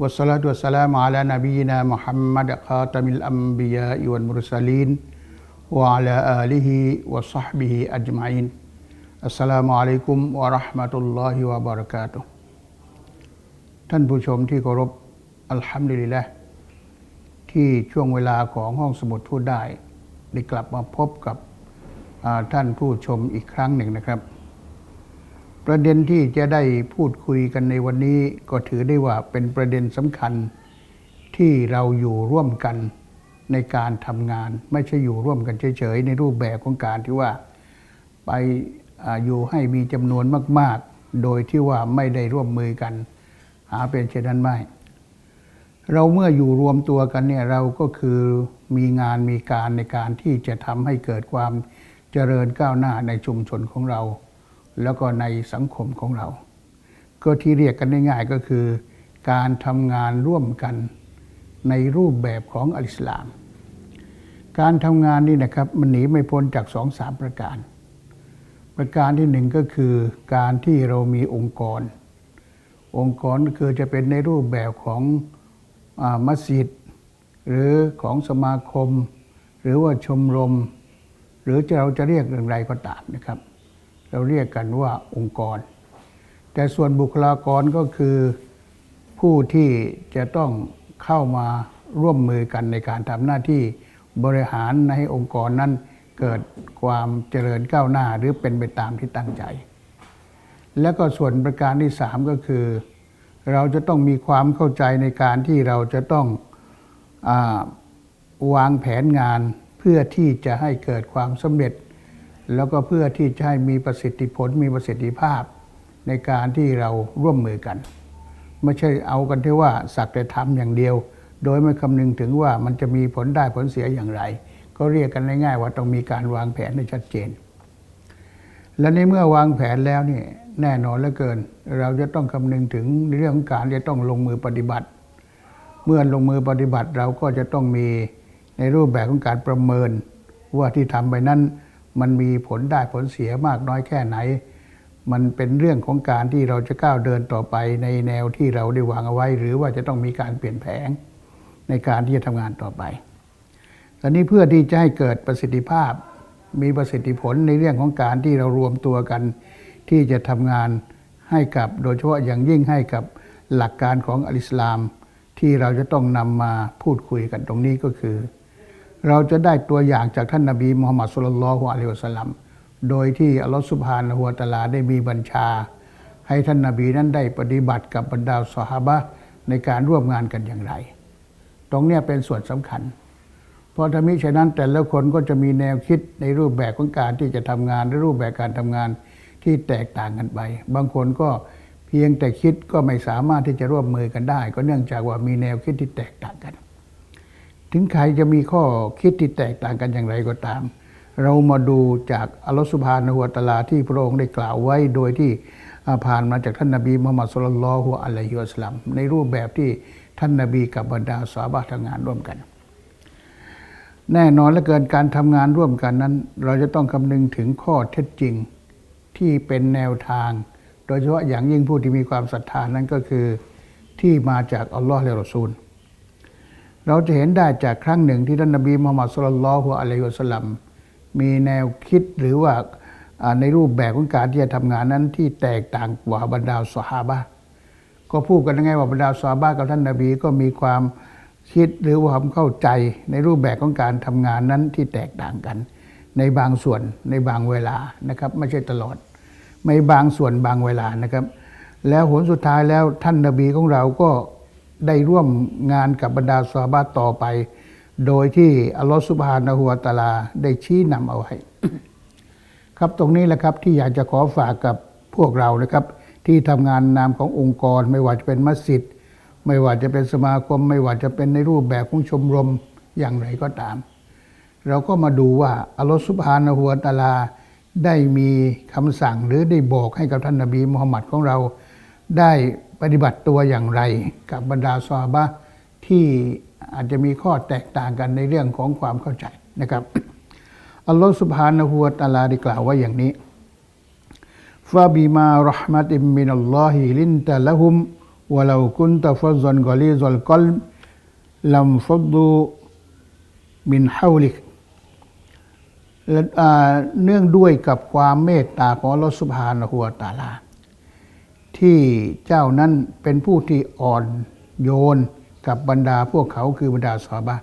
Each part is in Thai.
والصلاة والسلام على نبينا محمد خاتم الأنبياء والمرسلين وعلى آله وصحبه أجمعين السلام عليكم ورحمة الله وبركاته ท่านผู้ชมที่เคารพอัลฮัมดุลิลละที่ช่วงเวลาของห้องสมุดพูดได้ ได้กลับมาพบกับอ่าท่านผู้ชมอีกครั้งหนึ่งนะครับ ประเด็นที่จะได้พูดคุยกันในวันนี้ก็ถือได้ว่าเป็นประเด็นสำคัญที่เราอยู่ร่วมกันในการทำงาน ไม่ใช่อยู่ร่วมกันเฉยๆ ในรูปแบบของการที่ว่าไปออยู่ให้มีจำนวนมาก ๆ โดยที่ว่าไม่ได้ร่วมมือกัน หาเป็นเช่นนั้นไม่ เราเมื่ออยู่รวมตัวกันเนี่ยเราก็คือมีงานมีการในการที่จะทำให้เกิดความเจริญก้าวหน้าในชุมชนของเรา แล้วก็ในสังคมของเรา ก็ที่เรียกกันง่ายๆก็คือ การทำงานร่วมกันในรูปแบบของอัลิสลาม การทำงานนี่นะครับมันหนีไม่พ้นจากสองสามประการ ประการที่หนึ่งก็คือการที่เรามีองค์กร องค์กรก็คือจะเป็นในรูปแบบของอมัสยิด หรือของสมาคม หรือว่าชมรม หรือจะเราจะเรียกอย่างไรก็ตามนะครับ เราเรียกกันว่าองค์กร แต่ส่วนบุคลากรก็คือผู้ที่จะต้องเข้ามาร่วมมือกันในการทำหน้าที่บริหารให้องค์กรนั้นเกิดความเจริญก้าวหน้าหรือเป็นไปตามที่ตั้งใจ แล้วก็ส่วนประการที่สามก็คือ เราจะต้องมีความเข้าใจในการที่เราจะต้องอวางแผนงานเพื่อที่จะให้เกิดความสำเร็จ แล้วก็เพื่อที่จะให้มีประสิทธิผลมีประสิทธิภาพในการที่เราร่วมมือกัน ไม่ใช่เอากันที่ว่าสักแต่ทำอย่างเดียว โดยไม่คำนึงถึงว่ามันจะมีผลได้ผลเสียอย่างไร ก็เรียกกันง่ายๆว่าต้องมีการวางแผนให้ชัดเจน และในเมื่อวางแผนแล้วนี่แน่นอนเหลือเกิน เราจะต้องคำนึงถึงเรื่องของการจะต้องลงมือปฏิบัติ เมื่อลงมือปฏิบัติเราก็จะต้องมีในรูปแบบของการประเมินว่าที่ทำไปนั้น มันมีผลได้ผลเสียมากน้อยแค่ไหน มันเป็นเรื่องของการที่เราจะก้าวเดินต่อไปในแนวที่เราได้วางเอาไว้ หรือว่าจะต้องมีการเปลี่ยนแผนในการที่จะทำงานต่อไปตอนนี้เพื่อที่จะให้เกิดประสิทธิภาพ มีประสิทธิผลในเรื่องของการที่เรารวมตัวกัน ที่จะทำงานให้กับโดยเฉพาะอย่างยิ่งให้กับหลักการของอัลอิสลาม ที่เราจะต้องนำมาพูดคุยกันตรงนี้ก็คือ เราจะได้ตัวอย่างจากท่านนบีมูฮัมมัดสุลลัลลอฮุอะลัยฮิวสลัมโดยที่อัลลอฮฺสุบฮานะฮูวตะอาลาได้มีบัญชา ให้ท่านนบีนั้นได้ปฏิบัติกับบรรดาสหาบะในการร่วมงานกันอย่างไร ตรงนี้เป็นส่วนสำคัญ เพราะถ้ามิฉะนั้นแต่ละคนก็จะมีแนวคิดในรูปแบบของการที่จะทำงานและรูปแบบการทำงานที่แตกต่างกันไป บางคนก็เพียงแต่คิดก็ไม่สามารถที่จะร่วมมือกันได้ ก็เนื่องจากว่ามีแนวคิดที่แตกต่างกัน ถึงใครจะมีข้อคิดที่แตกต่างกันอย่างไรก็ตาม เรามาดูจากอัลลอฮฺสุบฮานะฮูวตะอาลาที่พระองค์ได้กล่าวไว้โดยที่อ่าผ่านมาจากท่านนบีมุฮัมมัดสุลลัลลอฮุอะลัยฮิวะสลลัมในรูปแบบที่ท่านนบีกับบรรดาสาบะทำงานร่วมกัน แน่นอนเหลือเกินการทำงานร่วมกันนั้น เราจะต้องคำนึงถึงข้อเท็จจริงที่เป็นแนวทาง โดยเฉพาะอย่างยิ่งผู้ที่มีความศรัทธานั้นก็คือที่มาจากอัลลอฮ์และรอซูล เราจะเห็นได้จากครั้งหนึ่งที่ท่านนบีมุฮัมมัดสุลลัลฮุอะลัยฮิวะสัลลัมมีแนวคิดหรือว่าในรูปแบบของการที่จะทำงานนั้นที่แตกต่างกว่าบรรดาสหาบะก็พูดกันง่ายๆว่าบรรดาสหาบะกับท่านนบีก็มีความคิดหรือความเข้าใจในรูปแบบของการทำงานนั้นที่แตกต่างกัน ในบางส่วนในบางเวลานะครับไม่ใช่ตลอดไม่บางส่วนบางเวลานะครับ แล้วผลสุดท้ายแล้วท่านนบีของเราก็ ได้ร่วมงานกับบรรดาสาบะห์ต่อไป โดยที่อัลลอฮฺสุบฮานะฮูวตาลาได้ชี้นำเอาไว้ครับตรงนี้แหละครับที่อยากจะขอฝากกับพวกเรานะครับ ที่ทำงานนามขององค์กร ไม่ว่าจะเป็นมัสยิดไม่ว่าจะเป็นสมาคม ไม่ว่าจะเป็นในรูปแบบของชมรมอย่างไรก็ตาม เราก็มาดูว่าอัลลอฮฺสุบฮานะฮูวตาลาได้มีคำสั่งหรือได้บอกให้กับท่านนบีมุฮัมมัดของเราได้ ปฏิบัติตัวอย่างไรกับบรรดาซอฮาบะที่อาจจะมีข้อแตกต่างกันในเรื่องของความเข้าใจนะครับ อัลลอฮฺสุบฮานะฮูวะตาลาได้กล่าวไว้อย่างนี้ฟาบิมารหมัติมินัลลอฮิลินตะละหุมวะลากุนตะฟัซซันกอลีซัลกอลบลัมฟัดดูมินฮาวลิกเนื่องด้วยกับความเมตตาของอัลลอฮฺสุบฮานะฮูวะตาลา ที่เจ้านั้นเป็นผู้ที่อ่อนโยนกับบรรดาพวกเขาคือบรรดาสาบะ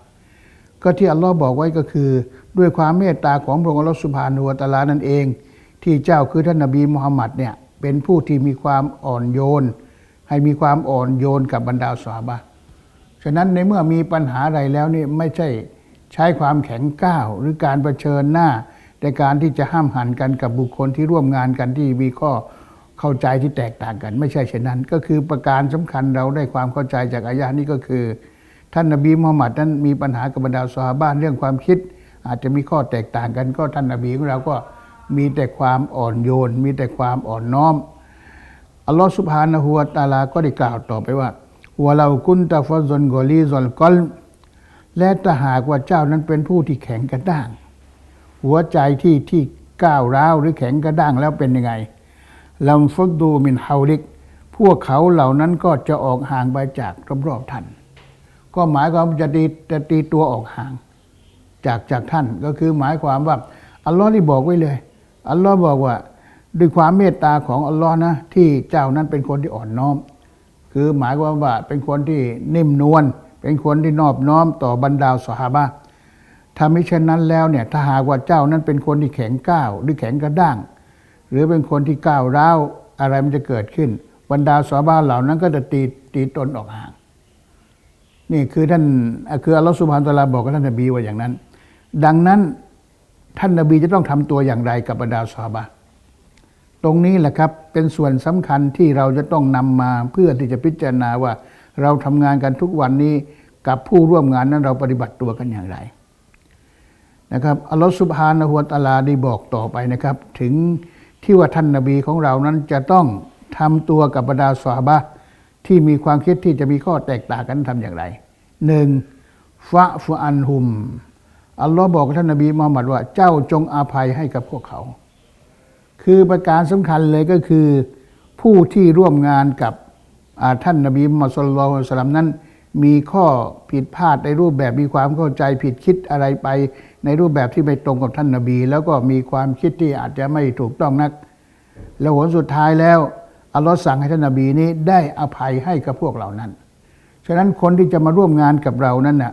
ก็ที่อัลลอฮ์บอกไว้ก็คือ ด้วยความเมตตาของพระองค์อัลลอฮ์สุบฮานุวตะอาลานั่นเอง ที่เจ้าคือท่านนบีมุฮัมมัดเนี่ยเป็นผู้ที่มีความอ่อนโยน ให้มีความอ่อนโยนกับบรรดาสาบะฉะนั้นในเมื่อมีปัญหาอะไรแล้วนี่ไม่ใช่ใช้ความแข็งก้าวหรือการรเผชิญหน้าในการที่จะห้ามหันกันกับบุคคลที่ร่วมงานกันที่มีข้อ เข้าใจที่แตกต่างกัน ไม่ใช่เช่นนั้น ก็คือประการสำคัญเราได้ความเข้าใจจากอายะนี้ก็คือ ท่านนบีมุฮัมมัดนั้นมีปัญหากับบรรดาสหาบ้านเรื่องความคิด อาจจะมีข้อแตกต่างกัน ก็ท่านนบีของเราก็มีแต่ความอ่อนโยน มีแต่ความอ่อนน้อมอัลลอฮฺสุบฮานะฮูวะตาลาก็ได้กล่าวต่อไปว่าวะเรากุนตะฟซอนกอลีซอนกอลและถ้าหากว่าเจ้านั้นเป็นผู้ที่แข็งกระด้าง หัวใจที่ที่ก้าวร้าวหรือแข็งกระด้างแล้วเป็นยังไง ลัมฟักดูมินฮาวลิก พวกเขาเหล่านั้นก็จะออกห่างไปจากรอบๆท่าน ก็หมายความจะตีจะตีตัวออกห่าง จากจากท่านก็คือหมายความว่าอัลลอฮ์นี่บอกไว้เลย อัลลอฮ์บอกว่า ด้วยความเมตตาของอัลลอฮ์นะ ที่เจ้านั้นเป็นคนที่อ่อนน้อม คือหมายความว่าเป็นคนที่นิ่มนวลเป็นคนที่นอบน้อมต่อบรรดาสหาบะถ้าไม่เช่นนั้นแล้วเนี่ยถ้าหากว่าเจ้านั้นเป็นคนที่แข็งก้าวหรือแข็งกระด้าง หรือเป็นคนที่ก้าวร้าวอะไรมันจะเกิดขึ้น บรรดาสาบาเหล่านั้นก็จะตีตีตนออกห่าง นี่คือท่านคืออัลลอฮฺสุบฮานตะลาบอกกับท่านนบีว่าอย่างนั้น ดังนั้นท่านนบีจะต้องทำตัวอย่างไรกับบรรดาสาบะตรงนี้แหละครับเป็นส่วนสำคัญที่เราจะต้องนำมาเพื่อที่จะพิจารณาว่าเราทำงานกันทุกวันนี้กับผู้ร่วมงานนั้นเราปฏิบัติตัวกันอย่างไรนะครับอัลลอฮฺสุบฮานะฮูวตะอาลาได้บอกต่อไปนะครับ ถึง ที่ว่าท่านนบีของเรานั้นจะต้องทำตัวกับบรรดาสวาบะที่มีความคิดที่จะมีข้อแตกต่างกันทำอย่างไรหนึ่งฟะฟุอันหุม อัลลอฮ์บอกท่านนบีมุฮัมมัดว่าเจ้าจงอาภัยให้กับพวกเขา คือประการสำคัญเลยก็คือ ผู้ที่ร่วมงานกับท่านนบีมุฮัมมัดสุลลัลสลัมนั้น มีข้อผิดพลาดในรูปแบบมีความเข้าใจผิดคิดอะไรไป ในรูปแบบที่ไม่ตรงกับท่านนบี แล้วก็มีความคิดที่อาจจะไม่ถูกต้องนัก แล้วผลสุดท้ายแล้วอัลลอฮ์สั่งให้ท่านนบีนี้ได้อภัยให้กับพวกเหล่านั้น ฉะนั้นคนที่จะมาร่วมงานกับเรานั้นน่ะ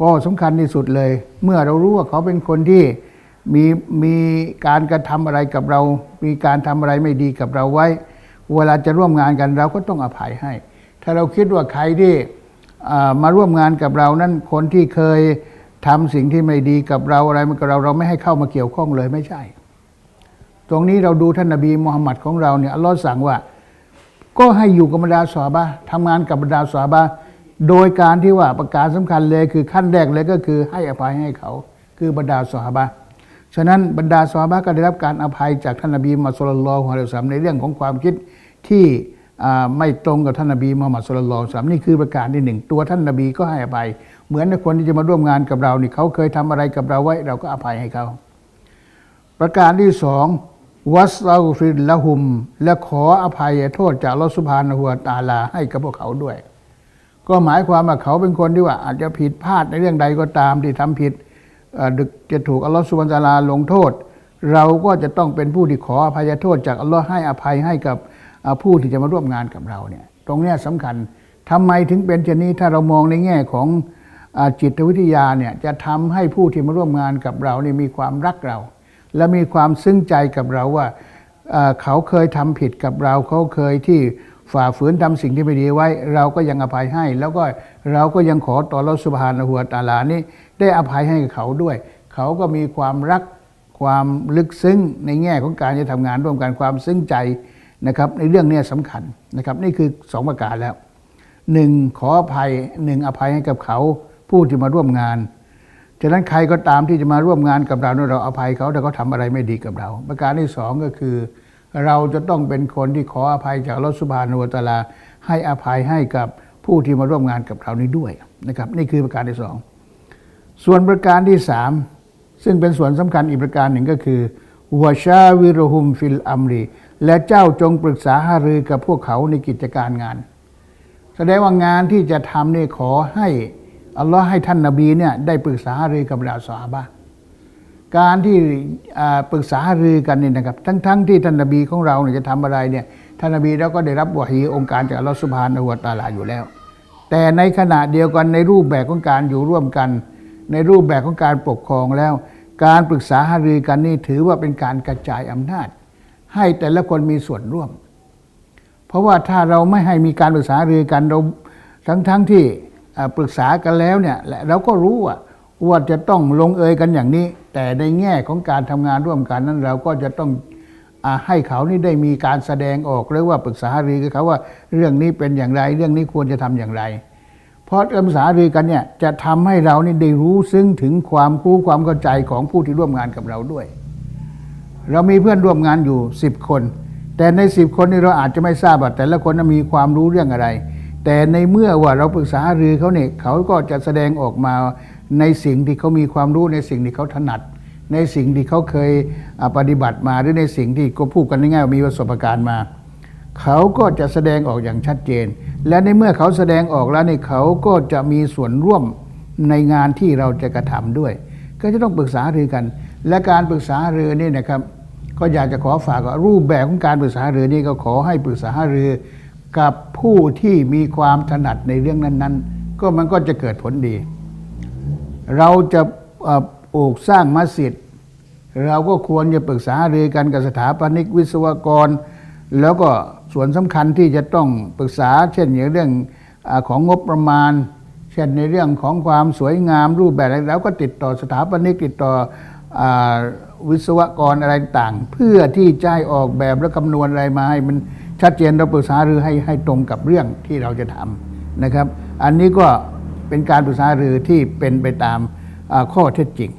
ก็สำคัญที่สุดเลย เมื่อเรารู้ว่าเขาเป็นคนที่มีมีการกระทำอะไรกับเรา มีการทำอะไรไม่ดีกับเราไว้ เวลาจะร่วมงานกันเราก็ต้องอภัยให้ ถ้าเราคิดว่าใครที่ มาร่วมงานกับเรานั้นคนที่เคยทำสิ่งที่ไม่ดีกับเราอะไรมันกับเราเราไม่ให้เข้ามาเกี่ยวข้องเลยไม่ใช่ ตรงนี้เราดูท่านนบีมุฮัมมัดของเราเนี่ยอัลลอฮ์สั่งว่า ก็ให้อยู่กับบรรดาสาบะทำงานกับบรรดาสาบะโดยการที่ว่าประการสำคัญเลยคือขั้นแรกเลยก็คือให้อภัยให้เขา คือบรรดาสาบะฉะนั้นบรรดาสาบะก็ได้รับการอภัยจากท่านนบีมุฮัมมัดสุลลัลลอฮุอะลัยฮิสัลลัมในเรื่องของความคิดที่ ไม่ตรงกับท่านนบีมุฮัมมัดสุลลัลสัลลัมนี่คือประการที่หนึ่งตัวท่านนบีก็ให้อภัย เหมือนในคนที่จะมาร่วมงานกับเรานี่เขาเคยทำอะไรกับเราไว้ เราก็อภัยให้เขา ประการที่สองวัสลาฟิลละหุม และขออภัยโทษจากอัลลอฮฺสุบฮานะฮูวตาลาให้กับพวกเขาด้วย ก็หมายความว่าเขาเป็นคนที่ว่า อาจจะผิดพลาดในเรื่องใดก็ตามที่ทำผิดเอ่อจะถูกอัลลอฮฺสุบานตาลาลงโทษ เราก็จะต้องเป็นผู้ที่ขออภัยโทษจากอัลลอฮ์ให้อภัยให้กับ ผู้ที่จะมาร่วมงานกับเราเนี่ยตรงนี้สำคัญทำไมถึงเป็นเช่นนี้ถ้าเรามองในแง่ของอจิตวิทยาเนี่ยจะทำให้ผู้ที่มาร่วมงานกับเรานี่มีความรักเรา และมีความซึ้งใจกับเราว่าเขาเคยทำผิดกับเราเขาเคยที่ฝ่าฝืนทำสิ่งที่ไม่ดีไว้ เราก็ยังอภัยให้ แล้วก็เราก็ยังขอต่อราสุบฮานะฮูวตาลานี้ได้อภัยให้เขาด้วย เขาก็มีความรักความลึกซึ้งในแง่ของการจะทำงานร่วมกันความซึ้งใจ นะครับในเรื่องนี้สำคัญนะครับนี่คือสองประการแล้วหนึ่งขออภัยหนึ่งอภัยให้กับเขาผู้ที่มาร่วมงานฉะนั้นใครก็ตามที่จะมาร่วมงานกับเราเนี่ยเราอภัยเขาแต่เขาทำอะไรไม่ดีกับเรา ประการที่สองก็คือ เราจะต้องเป็นคนที่ขออภัยจากอัลอสุบฮานุวะตลา ให้อภัยให้กับผู้ที่มาร่วมงานกับเรานี้ด้วยนะครับ นี่คือประการที่สองส่วนประการที่สามซึ่งเป็นส่วนสำคัญอีกประการหนึ่งก็คือวชาวิรหุมฟิลอัมรี และเจ้าจงปรึกษาหารือกับพวกเขาในกิจการงาน แสดงว่างานที่จะทำเนี่ยขอให้อัลลอฮ์ให้ท่านนาบีเนี่ยได้ปรึกษาหารือกับบรรดาสาบะการที่ปรึกษาหารือกันเนี่ยนะครับ ทั้งๆทที่ท่านนาบีของเราเนี่ยจะทำอะไรเนี่ยท่านนาบีเราก็ได้รับวะฮีองค์การจากอัลลอฮ์สุบฮานะฮูวตาลาอยู่แล้ว แต่ในขณะเดียวกันในรูปแบบของการอยู่ร่วมกัน ในรูปแบบของการปกครองแล้ว การปรึกษาหารือกันนี่ถือว่าเป็นการกระจายอำนาจ ให้แต่ละคนมีส่วนร่วม เพราะว่าถ้าเราไม่ให้มีการปรึกษาหรือกันเราทั้งทั้งๆที่ปรึกษากันแล้วเนี่ยและเราก็รู้ว่าว่าจะต้องลงเอยกันอย่างนี้ แต่ในแง่ของการทำงานร่วมกันนั้นเราก็จะต้องอให้เขานี่ได้มีการแสดงออกหรือว่าปรึกษาหรือกับเขาว่าเรื่องนี้เป็นอย่างไร เรื่องนี้ควรจะทำอย่างไร เพราะการปรึกษาหรือกันเนี่ยจะทำให้เรานี่ได้รู้ซึ้งถึงความรู้ความเข้าใจของผู้ที่ร่วมงานกับเราด้วย เรามีเพื่อนร่วมงานอยู่สิบคน แต่ในสิบคนนี้เราอาจจะไม่ทราบว่าแต่ละคนมีความรู้เรื่องอะไร แต่ในเมื่อว่าเราปรึกษาหรือเขาเนี่ยเขาก็จะแสดงออกมาในสิ่งที่เขามีความรู้ในสิ่งที่เขาถนัด ในสิ่งที่เขาเคยปฏิบัติมาหรือในสิ่งที่ก็พูดกันง่ายๆมีประสบการณ์มา เขาก็จะแสดงออกอย่างชัดเจน และในเมื่อเขาแสดงออกแล้วเนี่ยเขาก็จะมีส่วนร่วมในงานที่เราจะกระทำด้วย ก็จะต้องปรึกษาหรือกัน และการปรึกษาหารือนี่นะครับ ก็อยากจะขอฝากว่ารูปแบบของการปรึกษาหรือนี่ก็ขอให้ปรึกษาหรือกับผู้ที่มีความถนัดในเรื่องนั้น ๆ ก็มันก็จะเกิดผลดี เราจะออปลูกสร้างมัสยิดเราก็ควรจะปรึกษาหรือกันกับสถาปนิกวิศวกร แล้วก็ส่วนสำคัญที่จะต้องปรึกษา เช่นอย่างเรื่องอของงบประมาณ เช่นในเรื่องของความสวยงามรูปแบบอะไรแล้วก็ติดต่อสถาปนิกติดต่อ วิศวกรอะไรต่างเพื่อที่จะให้ออกแบบและคำนวณอะไรมาให้มันชัดเจนเราปรึกษาหรือให้ให้ตรงกับเรื่องที่เราจะทำนะครับ อันนี้ก็เป็นการปรึกษาหรือที่เป็นไปตามข้อเท็จจริง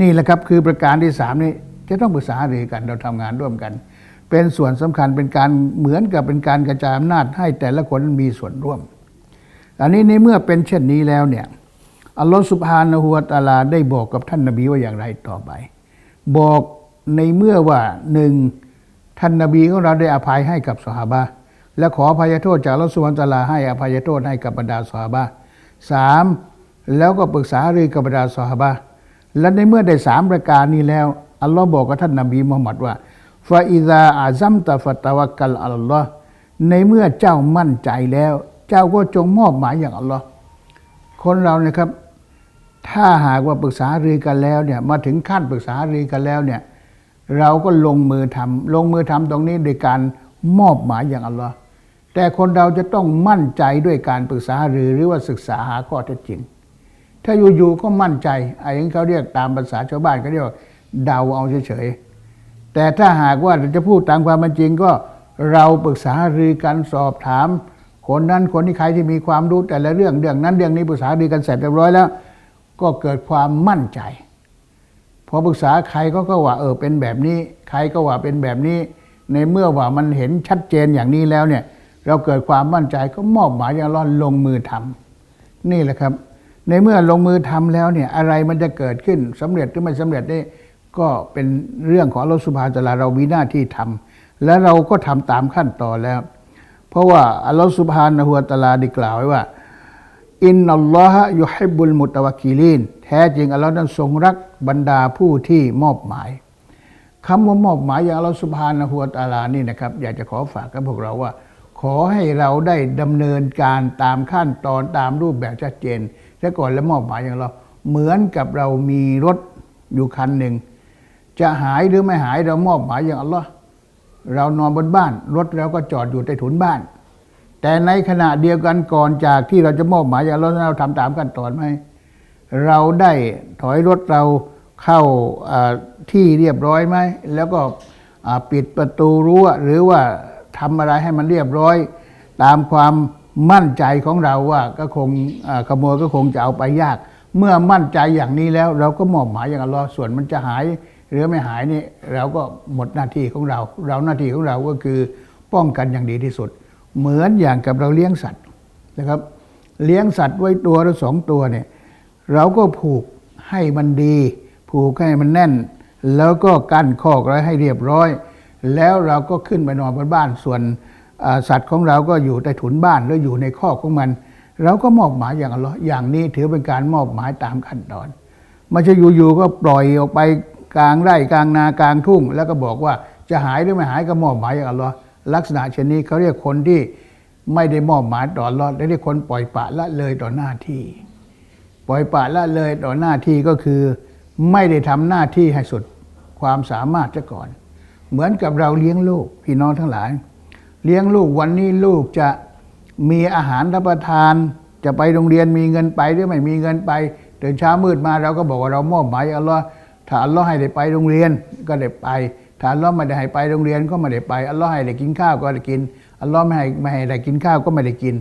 นี่แหละครับคือประการที่สามนี่จะต้องปรึกษาหรือกันเราทำงานร่วมกัน เป็นส่วนสำคัญเป็นการเหมือนกับเป็นการกระจายอำนาจให้แต่ละคนมีส่วนร่วม อันนี้ในเมื่อเป็นเช่นนี้แล้วเนี่ย อัลลอฮฺสุบฮานะฮูวะตาลาได้บอกกับท่านนบีว่าอย่างไรต่อไป บอกในเมื่อว่าหนึ่งท่านนบีของเราได้อภัยให้กับสหาบะห์และขออภัยโทษจากอัลลอฮฺสุบฮานะฮูวะตาลาให้อภัยโทษให้กับบรรดาสหาบะห์สามแล้วก็ปรึกษาหารือกับบรรดาสหาบะห์และในเมื่อได้สามประการนี้แล้ว อัลลอฮ์บอกกับท่านนบีมุฮัมมัดว่าฟาอิซาอาซัมตะฟัตตะวักกัลอัลลอฮ์ในเมื่อเจ้ามั่นใจแล้ว เจ้าก็จงมอบหมายอย่างอัลลอฮ์คนเราเนี่ยครับ ถ้าหากว่าปรึกษารือกันแล้วเนี่ยมาถึงขั้นปรึกษารือกันแล้วเนี่ยเราก็ลงมือทำลงมือทำตรงนี้โดยการมอบหมายอย่างอัลลอฮ์แต่คนเราจะต้องมั่นใจด้วยการปรึกษาหรือหรือว่าศึกษาหาข้อเท็จจริง ถ้าอยู่ๆก็มั่นใจไอ้ที่เขาเรียกตามภาษาชาวบ้านเขาเรียกว่าเดาเอาเฉยๆแต่ถ้าหากว่าจะพูดตามความเป็นจริงก็เราปรึกษาหรือกันสอบถาม คนนั้นคนที่ใครที่มีความรู้แต่ละเรื่องเรื่องนั้นเรื่องนี้ปรึกษาหารือกันเสร็จเรียบร้อยแล้ว ก็เกิดความมั่นใจ พอปรึกษาใครก็ก็ว่าเออเป็นแบบนี้ ใครก็ว่าเป็นแบบนี้ ในเมื่อว่ามันเห็นชัดเจนอย่างนี้แล้วเนี่ย เราเกิดความมั่นใจก็มอบหมายอย่างร้อนลงมือทำนี่แหละครับ ในเมื่อลงมือทำแล้วเนี่ยอะไรมันจะเกิดขึ้นสำเร็จหรือไม่สำเร็จนี่ก็เป็นเรื่องของอัลลอฮฺสุบฮานะฮูวะตะอาลาเรามีหน้าที่ทำและเราก็ทำตามขั้นตอนแล้ว เพราะว่าอัลลอฮฺสุบฮานะฮูวตาลาได้กล่าวไว้ว่า อินนัลลอฮะยุฮิบุลมุตะวะกีลีนแท้จริงอัลลอฮ์นั้นทรงรักบรรดาผู้ที่มอบหมายคำว่ามอบหมายอย่างอัลลอฮ์สุบฮานะฮูวตาลานี่นะครับ อยากจะขอฝากกับพวกเราว่า ขอให้เราได้ดำเนินการตามขั้นตอนตามรูปแบบชัดเจนซะก่อนแล้วมอบหมายอย่างเรา เหมือนกับเรามีรถอยู่คันหนึ่ง จะหายหรือไม่หายเรามอบหมายอย่างอัลลอฮ์เรานอนบนบ้าน รถเราก็จอดอยู่ใต้ถุนบ้าน แต่ในขณะเดียวกันก่อนจากที่เราจะมอบหมายอย่างเราเราทำตามขั้นตอนไหมเราได้ถอยรถเราเข้าที่เรียบร้อยไหมแล้วก็ปิดประตูรั้วหรือว่าทำอะไรให้มันเรียบร้อย ตามความมั่นใจของเราว่าก็คงขโมยก็คงจะเอาไปยาก เมื่อมั่นใจอย่างนี้แล้ว เราก็มอบหมายอย่างอัลลอฮ์ส่วนมันจะหาย หรือไม่หายนี่เราก็หมดหน้าที่ของเรา เราหน้าที่ของเราก็คือป้องกันอย่างดีที่สุด เหมือนอย่างกับเราเลี้ยงสัตว์นะครับ เลี้ยงสัตว์ไว้ตัวหรือสองตัวเนี่ยเราก็ผูกให้มันดี ผูกให้มันแน่น แล้วก็กั้นคอกไว้ให้เรียบร้อย แล้วเราก็ขึ้นไปนอนบนบ้านส่วนสัตว์ของเราก็อยู่ใต้ถุนบ้านหรืออยู่ในคอกของมัน เราก็มอบหมายอย่างอัละอย่างนี้ถือเป็นการมอบหมายตามขั้นตอนม่ใช่อยู่ๆก็ปล่อยออกไปกลางไร่กลางนากลางทุ่ง แล้วก็บอกว่าจะหายหรือไม่หายก็มอบหมายอย่างอัลลอฮ ลักษณะเช่นนี้เขาเรียกคนที่ไม่ได้มอบหมายต่ออัลเลอฮ์เรียกคนปล่อยปะละเลยต่อหน้าที่ ปล่อยปะละเลยต่อหน้าที่ก็คือ ไม่ได้ทำหน้าที่ให้สุดความสามารถซะก่อน เหมือนกับเราเลี้ยงลูกพี่น้องทั้งหลาย เลี้ยงลูกวันนี้ลูกจะมีอาหารรับประทานจะไปโรงเรียนมีเงินไปหรือไม่มีเงินไปตื่นเช้ามืดมาเราก็บอกว่าเรามอบหมายอัลลอฮ์ถ้าอัลลอฮ์ให้ได้ไปโรงเรียนก็ได้ไป ถ้าอัลลอฮ์ไม่ได้ให้ไปโรงเรียนก็ไม่ได้ไป อัลลอฮ์ให้ได้กินข้าวก็ได้กิน อัลลอฮ์ไม่ให้ไม่ให้ได้กินข้าวก็ไม่ได้กิน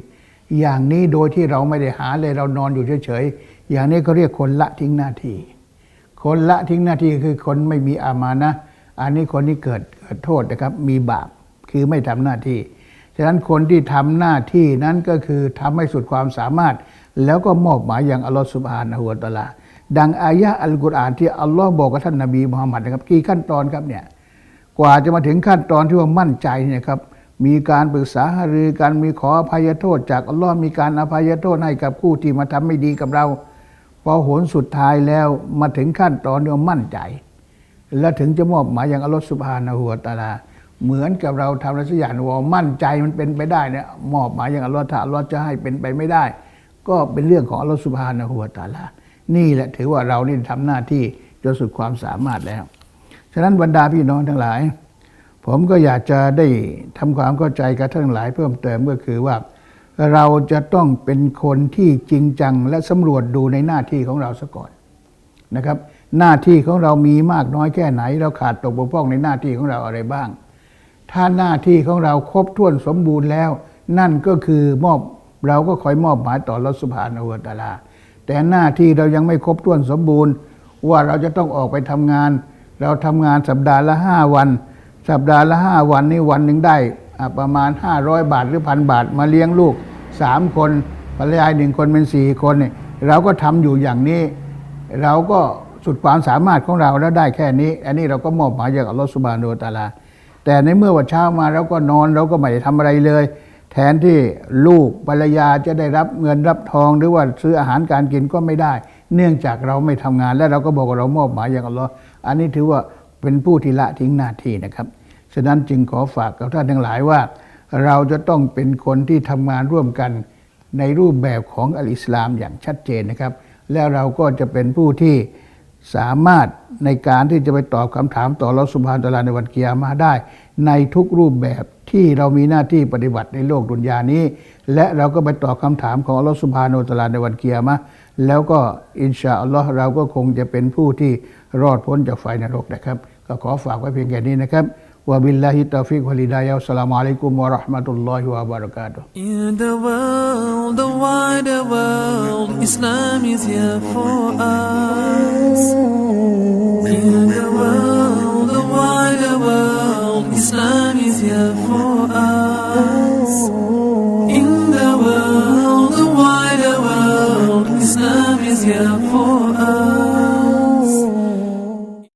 อย่างนี้โดยที่เราไม่ได้หาเลยเรานอนอยู่เฉยๆ อย่างนี้เขาเรียกคนละทิ้งหน้าที่ คนละทิ้งหน้าที่คือคนไม่มีอามานะ อันนี้คนที่เกิดเกิดโทษนะครับ มีบาป คือไม่ทำหน้าที่ ฉะนั้นคนที่ทำหน้าที่นั้นก็คือทำให้สุดความสามารถ แล้วก็มอบหมายอย่างอัลลอฮฺสุบฮานะฮูวะตะลาดังอายะอัลกุรอานที่อัลลอฮ์บอกกับท่านนบีมุฮัมมัดนะครับ กี่ขั้นตอนครับเนี่ย กว่าจะมาถึงขั้นตอนที่ว่ามั่นใจเนี่ยครับมีการปรึกษาหารือการมีขออภัยโทษ จากอัลลอฮ์มีการอภัยโทษให้กับผู้ที่มาทำไม่ดีกับเราพอโหนสุดท้ายแล้วมาถึงขั้นตอนที่ว่ามั่นใจ แล้วถึงจะมอบหมายอย่างอัลลอฮฺสุบฮานะฮูวตาลาเหมือนกับเราทำอะไรสักอย่างว่ามั่นใจมันเป็นไปได้เนี่ยมอบหมายอย่างอัลลอฮ์ถ้าอัลลอฮ์จะให้เป็นไปไม่ได้ ก็เป็นเรื่องของอัลลอฮฺสุบฮานะฮูวตาลานี่แหละถือว่าเรานี่ทำหน้าที่จนสุดความสามารถแล้ว ฉะนั้นบรรดาพี่น้องทั้งหลาย ผมก็อยากจะได้ทำความเข้าใจกับท่านทั้งหลายเพิ่มเติมก็คือว่า เราจะต้องเป็นคนที่จริงจังและสำรวจดูในหน้าที่ของเราซะก่อนนะครับ หน้าที่ของเรามีมากน้อยแค่ไหน เราขาดตกบกพร่องในหน้าที่ของเราอะไรบ้าง ถ้าหน้าที่ของเราครบถ้วนสมบูรณ์แล้ว นั่นก็คือมอบเราก็คอยมอบหมายต่อรัสุภานะฮูวตาลาแต่หน้าที่เรายังไม่ครบถ้วนสมบูรณ์ ว่าเราจะต้องออกไปทำงาน เราทำงานสัปดาห์ละห้าวัน สัปดาห์ละห้าวันนี่วันหนึ่งได้ประมาณ 500 บาทหรือพันบาทมาเลี้ยงลูกสามคนภรรยาหนึ่งคนเป็นสี่คนเนี่ยเราก็ทำอยู่อย่างนี้ เราก็สุดความสามารถของเราแล้วได้แค่นี้ อันนี้เราก็มอบหมายจากอัลลอฮฺสุบานุตาลา แต่ในเมื่อวันเช้ามาเราก็นอนเราก็ไม่ได้ทำอะไรเลย แทนที่ลูกภรรยาจะได้รับเงินรับทองหรือว่าซื้ออาหารการกินก็ไม่ได้ เนื่องจากเราไม่ทำงานและเราก็บอกว่าเรามอบหมายอย่างอัลลอฮ์ อันนี้ถือว่าเป็นผู้ที่ละทิ้งหน้าที่นะครับ ฉะนั้นจึงขอฝากกับท่านทั้งหลายว่า เราจะต้องเป็นคนที่ทำงานร่วมกันในรูปแบบของอัลอิสลามอย่างชัดเจนนะครับ แล้วเราก็จะเป็นผู้ที่สามารถในการที่จะไปตอบคำถามต่อรัสุภานตลาในวันกิยามาได้ ในทุกรูปแบบที่เรามีหน้าที่ปฏิบัติในโลกดุนยานี้ และเราก็ไปตอบคำถามของอัลลอฮฺสุบฮานุตลาในวันเกิยามะแล้วก็อินชาอัลลอฮ์เราก็คงจะเป็นผู้ที่รอดพ้นจากไฟนรกนะครับ ก็ขอฝากไว้เพียงแค่นี้นะครับวะบิลลาฮิตาฟิกวะลิดายะอัสลามุอะลัยกุมวะราะห์มะตุลลอฮิวะบะเราะกาตุ In the world, the wider world, Islam is here for us. In the world, the wider world, Islam is here for us. Is here for us.